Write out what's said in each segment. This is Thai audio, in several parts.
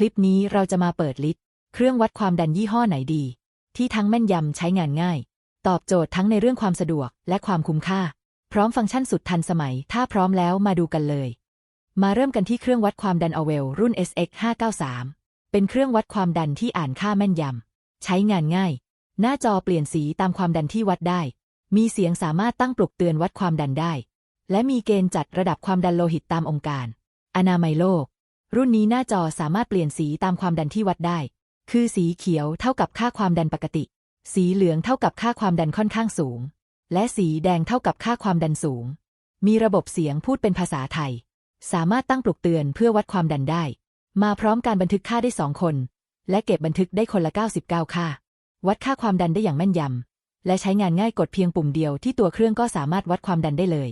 คลิปนี้เราจะมาเปิดลิสต์เครื่องวัดความดันยี่ห้อไหนดี ที่ทั้งแม่นยำใช้งานง่าย ตอบโจทย์ทั้งในเรื่องความสะดวกและความคุ้มค่า พร้อมฟังก์ชันสุดทันสมัย ถ้าพร้อมแล้วมาดูกันเลย มาเริ่มกันที่เครื่องวัดความดันอเวลรุ่น SX 593เป็นเครื่องวัดความดันที่อ่านค่าแม่นยำใช้งานง่าย หน้าจอเปลี่ยนสีตามความดันที่วัดได้ มีเสียงสามารถตั้งปลุกเตือนวัดความดันได้ และมีเกณฑ์จัดระดับความดันโลหิตตามองค์การ อนามัยโลก รุ่นนี้หน้าจอสามารถเปลี่ยนสีตามความดันที่วัดได้ คือสีเขียวเท่ากับค่าความดันปกติ สีเหลืองเท่ากับค่าความดันค่อนข้างสูง และสีแดงเท่ากับค่าความดันสูง มีระบบเสียงพูดเป็นภาษาไทย สามารถตั้งปลุกเตือนเพื่อวัดความดันได้ มาพร้อมการบันทึกค่าได้สองคน และเก็บบันทึกได้คนละ 99 ค่า วัดค่าความดันได้อย่างแม่นยำ และใช้งานง่ายกดเพียงปุ่มเดียวที่ตัวเครื่องก็สามารถวัดความดันได้เลย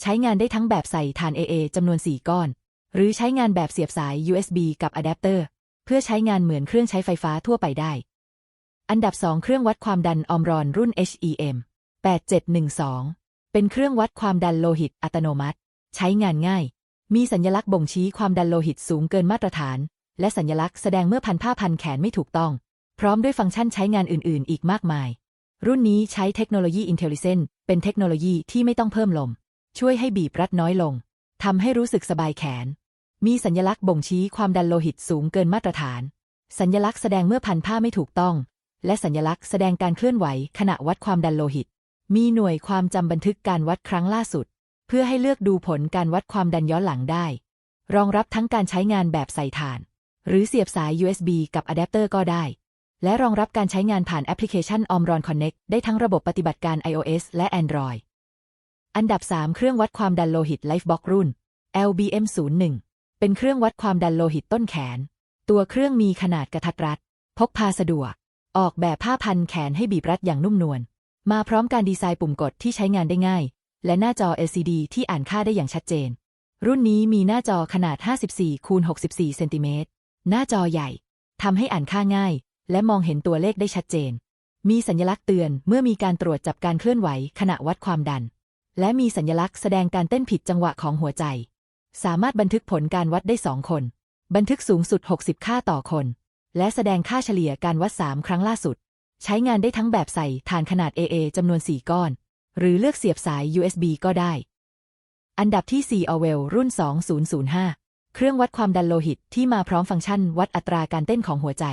ใช้งานได้ทั้งแบบใส่ฐาน AA จำนวน 4 ก้อน หรือใช้งานแบบเสียบสาย USB กับอะแดปเตอร์ เพื่อใช้งานเหมือนเครื่องใช้ไฟฟ้าทั่วไปได้ อันดับ 2 เครื่องวัดความดันออมรอนรุ่น HEM 8712 เป็นเครื่องวัดความดันโลหิตอัตโนมัติ ใช้งานง่าย มีสัญลักษณ์บ่งชี้ความดันโลหิตสูงเกินมาตรฐาน และสัญลักษณ์แสดงเมื่อพันผ้าพันแขนไม่ถูกต้อง พร้อมด้วยฟังก์ชันใช้งานอื่น ๆ อีกมากมาย รุ่นนี้ใช้เทคโนโลยี Intelligent เป็นเทคโนโลยีที่ไม่ต้องเพิ่มลม ช่วยให้บีบรัดน้อยลง ทำให้รู้สึกสบายแขน มีสัญลักษณ์บ่งชี้ความดันโลหิตสูงเกินมาตรฐาน สัญลักษณ์แสดงเมื่อพันผ้าไม่ถูกต้อง และสัญลักษณ์แสดงการเคลื่อนไหวขณะวัดความดันโลหิต มีหน่วยความจำบันทึกการวัดครั้งล่าสุด เพื่อให้เลือกดูผลการวัดความดันย้อนหลังได้ รองรับทั้งการใช้งานแบบใส่ถ่าน หรือเสียบสาย USB กับอะแดปเตอร์ก็ได้ และรองรับการใช้งานผ่านแอปพลิเคชัน Omron Connect ได้ทั้งระบบปฏิบัติการ iOS และ Android อันดับ 3 เครื่องวัดความดันโลหิต Lifebox รุ่น LBM 01เป็นเครื่องวัดความดันโลหิตต้นแขน ตัวเครื่องมีขนาดกระทัดรัด พกพาสะดวก ออกแบบผ้าพันแขนให้บีบรัดอย่างนุ่มนวล มาพร้อมการดีไซน์ปุ่มกดที่ใช้งานได้ง่าย และหน้าจอ LCD ที่อ่านค่าได้อย่างชัดเจน รุ่นนี้มีหน้าจอขนาด 54คูณ64เซนติเมตร หน้าจอใหญ่ทำให้อ่านค่าง่าย และมองเห็นตัวเลขได้ชัดเจน มีสัญลักษณ์เตือนเมื่อมีการตรวจจับการเคลื่อนไหวขณะวัดความดัน และมีสัญลักษณ์แสดงการเต้นผิดจังหวะของหัวใจ สามารถบันทึกผลการวัดได้สองคน บันทึกสูงสุด 60 ค่าต่อคน และแสดงค่าเฉลี่ยการวัด 3 ครั้งล่าสุด ใช้งานได้ทั้งแบบใส่ฐานขนาด AA จำนวน 4 ก้อน หรือเลือกเสียบสาย USB ก็ได้ อันดับที่ 4 Orwell รุ่น 2005 เครื่องวัดความดันโลหิตที่มาพร้อมฟังก์ชัน วัดอัตราการเต้นของหัวใจ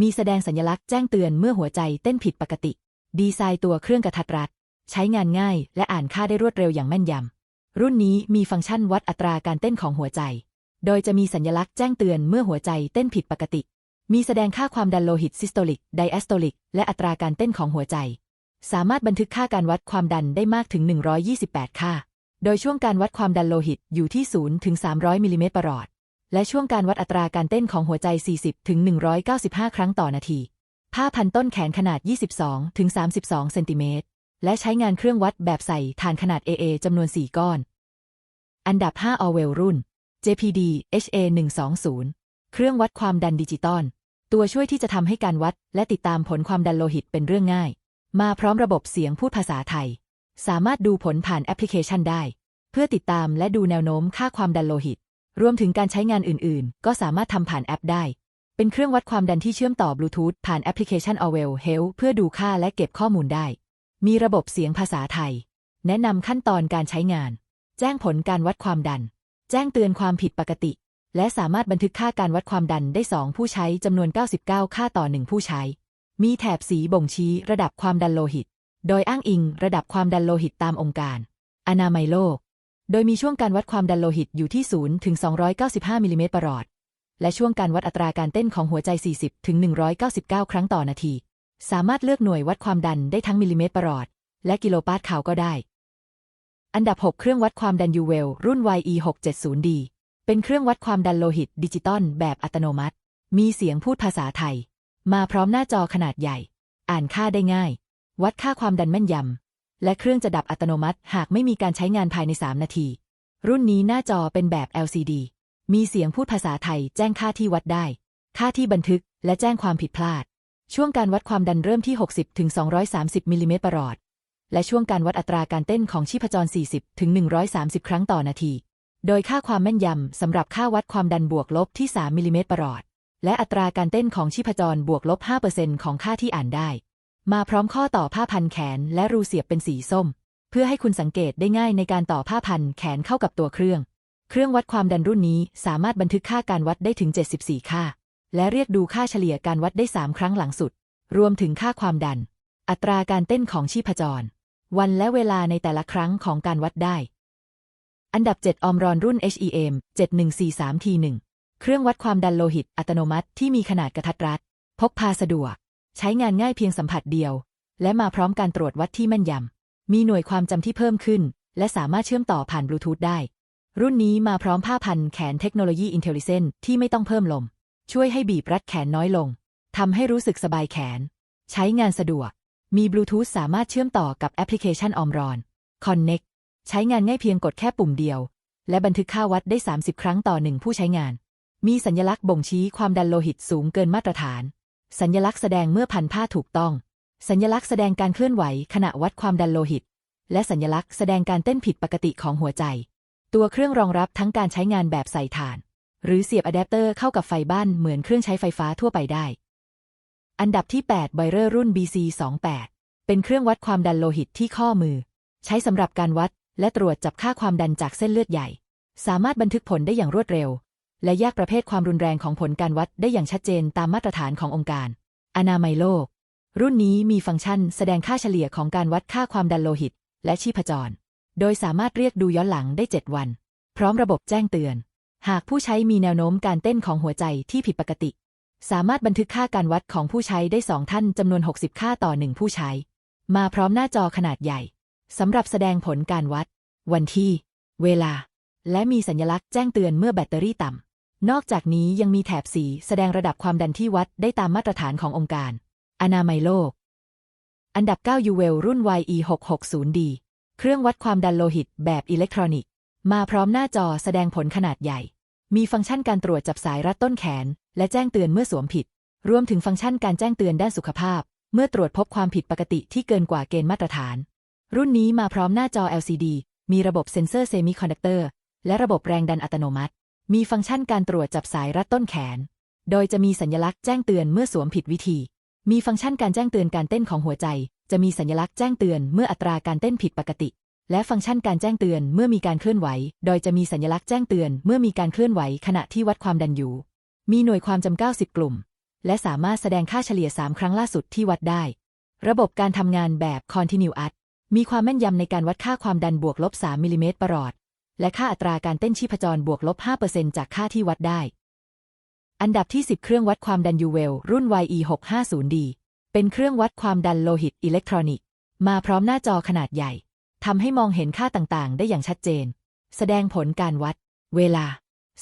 มีแสดงสัญลักษณ์แจ้งเตือนเมื่อหัวใจเต้นผิดปกติ ดีไซน์ตัวเครื่องกระทัดรัด ใช้งานง่าย และอ่านค่าได้รวดเร็วอย่างแม่นยำ รุ่นนี้มีฟังก์ชันวัดอัตราการเต้นของหัวใจ โดยจะมีสัญลักษณ์แจ้งเตือนเมื่อหัวใจเต้นผิดปกติ มีแสดงค่าความดันโลหิตซิสโตลิก ไดแอสโตลิก และอัตราการเต้นของหัวใจ สามารถบันทึกค่าการวัดความดันได้มากถึง 128 ค่า โดยช่วงการวัดความดันโลหิตอยู่ที่ 0 ถึง 300มิลลิเมตรประหลอด และช่วงการวัดอัตราการเต้นของหัวใจ 40 ถึง 195 ครั้งต่อนาที ผ้าพันต้นแขนขนาด 22 ถึง 32 เซนติเมตร และใช้งานเครื่องวัดแบบใส่ฐานขนาด AA จำนวน 4 ก้อน อันดับ 5 Orwell รุ่น JPD HA 120เครื่องวัดความดันดิจิตอลตัวช่วยที่จะทำให้การวัด และติดตามผลความดันโลหิตเป็นเรื่องง่าย มาพร้อมระบบเสียงพูดภาษาไทย สามารถดูผลผ่านแอปพลิเคชันได้ เพื่อติดตามและดูแนวโน้มค่าความดันโลหิต รวมถึงการใช้งานอื่น ๆ ก็สามารถทำผ่านแอปได้ เป็นเครื่องวัดความดันที่เชื่อมต่อบลูทูธผ่านแอปพลิเคชัน Orwell Health เพื่อดูค่าและเก็บข้อมูลได้ มีระบบเสียงภาษาไทย แนะนำขั้นตอนการใช้งาน แจ้งผลการวัดความดัน แจ้งเตือนความผิดปกติ และสามารถบันทึกค่าการวัดความดันได้ 2 ผู้ใช้จำนวน 99 ค่าต่อ 1 ผู้ใช้ มีแถบสีบ่งชี้ระดับความดันโลหิต โดยอ้างอิงระดับความดันโลหิตตามองค์การ อนามัยโลก โดยมีช่วงการวัดความดันโลหิตอยู่ที่ 0 ถึง 295มิลลิเมตรประหลอด และช่วงการวัดอัตราการเต้นของหัวใจ 40 ถึง 199 ครั้งต่อนาที สามารถเลือกหน่วยวัดความดันได้ทั้งมิลลิเมตรประหลอด และกิโลปาสคาวก็ได้ อันดับ 6 เครื่องวัดความดันยูเวลรุ่น YE670D เป็นเครื่องวัดความดันโลหิตดิจิตอลแบบอัตโนมัติ มีเสียงพูดภาษาไทย มาพร้อมหน้าจอขนาดใหญ่ อ่านค่าได้ง่าย วัดค่าความดันแม่นยำ และเครื่องจะดับอัตโนมัติหากไม่มีการใช้งานภายใน 3 นาที รุ่นนี้หน้าจอเป็นแบบ LCD มีเสียงพูดภาษาไทย แจ้งค่าที่วัดได้ ค่าที่บันทึกและแจ้งความผิดพลาด ช่วงการวัดความดันเริ่มที่ 60ถึง230มิลลิเมตรประหลอด และช่วงการวัดอัตราการเต้นของชีพจร 40ถึง130 ครั้งต่อนาที โดยค่าความแม่นยำสำหรับค่าวัดความดันบวกลบที่ 3มิลลิเมตรประหลอด และอัตราการเต้นของชีพจรบวกลบ5%ของค่าที่อ่านได้ มาพร้อมข้อต่อผ้าพันแขนและรูเสียบเป็นสีส้ม เพื่อให้คุณสังเกตได้ง่ายในการต่อผ้าพันแขนเข้ากับตัวเครื่อง เครื่องวัดความดันรุ่นนี้สามารถบันทึกค่าการวัดได้ถึง 74 ค่า และเรียกดูค่าเฉลี่ยการวัดได้ 3 ครั้งหลังสุด รวมถึงค่าความดัน อัตราการเต้นของชีพจร วันและเวลาในแต่ละครั้งของการวัดได้ อันดับ 7 ออมรอนรุ่น HEM 7143 T1 เครื่องวัดความดันโลหิตอัตโนมัติที่มีขนาดกระทัดรัด พกพาสะดวก ใช้งานง่ายเพียงสัมผัสเดียว และมาพร้อมการตรวจวัดที่แม่นยำ มีหน่วยความจำที่เพิ่มขึ้น และสามารถเชื่อมต่อผ่านบลูทูธได้ รุ่นนี้มาพร้อมผ้าพันแขนเทคโนโลยีอินเทลลิเซนที่ไม่ต้องเพิ่มลม ช่วยให้บีบรัดแขนน้อยลงทำให้รู้สึกสบายแขน ใช้งานสะดวก มีบลูทูธสามารถเชื่อมต่อกับแอปพลิเคชันออมรอน Connect ใช้งานง่ายเพียงกดแค่ปุ่มเดียว และบันทึกค่าวัดได้ 30 ครั้งต่อหนึ่งผู้ใช้งาน มีสัญลักษณ์บ่งชี้ความดันโลหิตสูงเกินมาตรฐาน สัญลักษณ์แสดงเมื่อพันผ้าถูกต้อง สัญลักษณ์แสดงการเคลื่อนไหวขณะวัดความดันโลหิต และสัญลักษณ์แสดงการเต้นผิดปกติของหัวใจ ตัวเครื่องรองรับทั้งการใช้งานแบบใส่ถ่าน หรือเสียบอะแดปเตอร์เข้ากับไฟบ้านเหมือนเครื่องใช้ไฟฟ้าทั่วไปได้ อันดับที่8ไบเรอร์รุ่น BC28 เป็นเครื่องวัดความดันโลหิตที่ข้อมือ ใช้สำหรับการวัดและตรวจจับค่าความดันจากเส้นเลือดใหญ่ สามารถบันทึกผลได้อย่างรวดเร็ว และแยกประเภทความรุนแรงของผลการวัดได้อย่างชัดเจนตามมาตรฐานขององค์การ อนามัยโลก รุ่นนี้มีฟังก์ชันแสดงค่าเฉลี่ยของการวัดค่าความดันโลหิต และชีพจร โดยสามารถเรียกดูย้อนหลังได้ 7 วัน พร้อมระบบแจ้งเตือน หากผู้ใช้มีแนวโน้มการเต้นของหัวใจที่ผิดปกติ สามารถบันทึกค่าการวัดของผู้ใช้ได้สองท่านจำนวน 60 ค่าต่อหนึ่งผู้ใช้ มาพร้อมหน้าจอขนาดใหญ่สำหรับแสดงผลการวัด วันที่ เวลา และมีสัญลักษณ์แจ้งเตือนเมื่อแบตเตอรี่ต่ำ นอกจากนี้ยังมีแถบสีแสดงระดับความดันที่วัดได้ตามมาตรฐานขององค์การ อนามัยโลก อันดับ9ยูเวลรุ่น YE660D เครื่องวัดความดันโลหิตแบบอิเล็กทรอนิกส มาพร้อมหน้าจอแสดงผลขนาดใหญ่ มีฟังก์ชันการตรวจจับสายรัดต้นแขน และแจ้งเตือนเมื่อสวมผิด รวมถึงฟังก์ชันการแจ้งเตือนด้านสุขภาพ เมื่อตรวจพบความผิดปกติที่เกินกว่าเกณฑ์มาตรฐาน รุ่นนี้มาพร้อมหน้าจอ LCD มีระบบเซ็นเซอร์เซมิคอนดักเตอร์และระบบแรงดันอัตโนมัติ มีฟังก์ชันการตรวจจับสายรัดต้นแขน โดยจะมีสัญลักษณ์แจ้งเตือนเมื่อสวมผิดวิธี มีฟังก์ชันการแจ้งเตือนการเต้นของหัวใจ จะมีสัญลักษณ์แจ้งเตือนเมื่ออัตราการเต้นผิดปกติ และฟังก์ชันการแจ้งเตือนเมื่อมีการเคลื่อนไหว โดยจะมีสัญลักษณ์แจ้งเตือนเมื่อมีการเคลื่อนไหวขณะที่วัดความดันอยู่ มีหน่วยความจำ90 กลุ่ม และสามารถแสดงค่าเฉลี่ย 3 ครั้งล่าสุดที่วัดได้ ระบบการทำงานแบบ Continuous มีความแม่นยำในการวัดค่าความดันบวกลบ 3 มิลลิเมตรประหลอด และค่าอัตราการเต้นชีพจรบวกลบ 5%จากค่าที่วัดได้ อันดับที่ 10 เครื่องวัดความดันยูเวลรุ่น YE650D เป็นเครื่องวัดความดันโลหิตอิเล็กทรอนิกส์ มาพร้อมหน้าจอขนาดใหญ่ ทำให้มองเห็นค่าต่างๆ ได้อย่างชัดเจน แสดงผลการวัด เวลา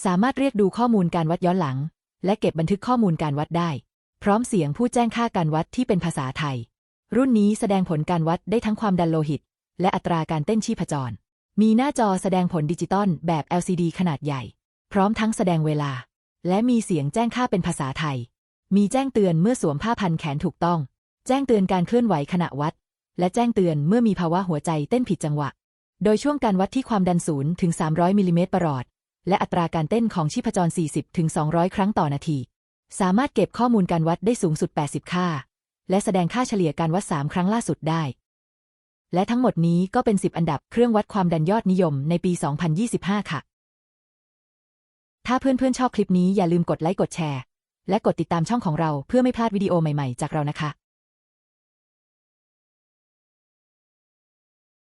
สามารถเรียกดูข้อมูลการวัดย้อนหลัง และเก็บบันทึกข้อมูลการวัดได้ พร้อมเสียงผู้แจ้งค่าการวัดที่เป็นภาษาไทย รุ่นนี้แสดงผลการวัดได้ทั้งความดันโลหิต และอัตราการเต้นชีพจร มีหน้าจอแสดงผลดิจิตอลแบบ LCD ขนาดใหญ่ พร้อมทั้งแสดงเวลา และมีเสียงแจ้งค่าเป็นภาษาไทย มีแจ้งเตือนเมื่อสวมผ้าพันแขนถูกต้อง แจ้งเตือนการเคลื่อนไหวขณะวัด และแจ้งเตือนเมื่อมีภาวะหัวใจเต้นผิดจังหวะ โดยช่วงการวัดที่ความดันศูนย์ถึง 300มิลลิเมตรประหลอด และอัตราการเต้นของชีพจร 40ถึง200 ครั้งต่อนาที สามารถเก็บข้อมูลการวัดได้สูงสุด 80 ค่า และแสดงค่าเฉลี่ยการวัด 3 ครั้งล่าสุดได้ และทั้งหมดนี้ก็เป็น 10 อันดับเครื่องวัดความดันยอดนิยมในปี 2025 ค่ะ ถ้าเพื่อนๆชอบคลิปนี้อย่าลืมกดไลค์กดแชร์ และกดติดตามช่องของเราเพื่อไม่พลาดวิดีโอใหม่ๆ จากเรานะคะ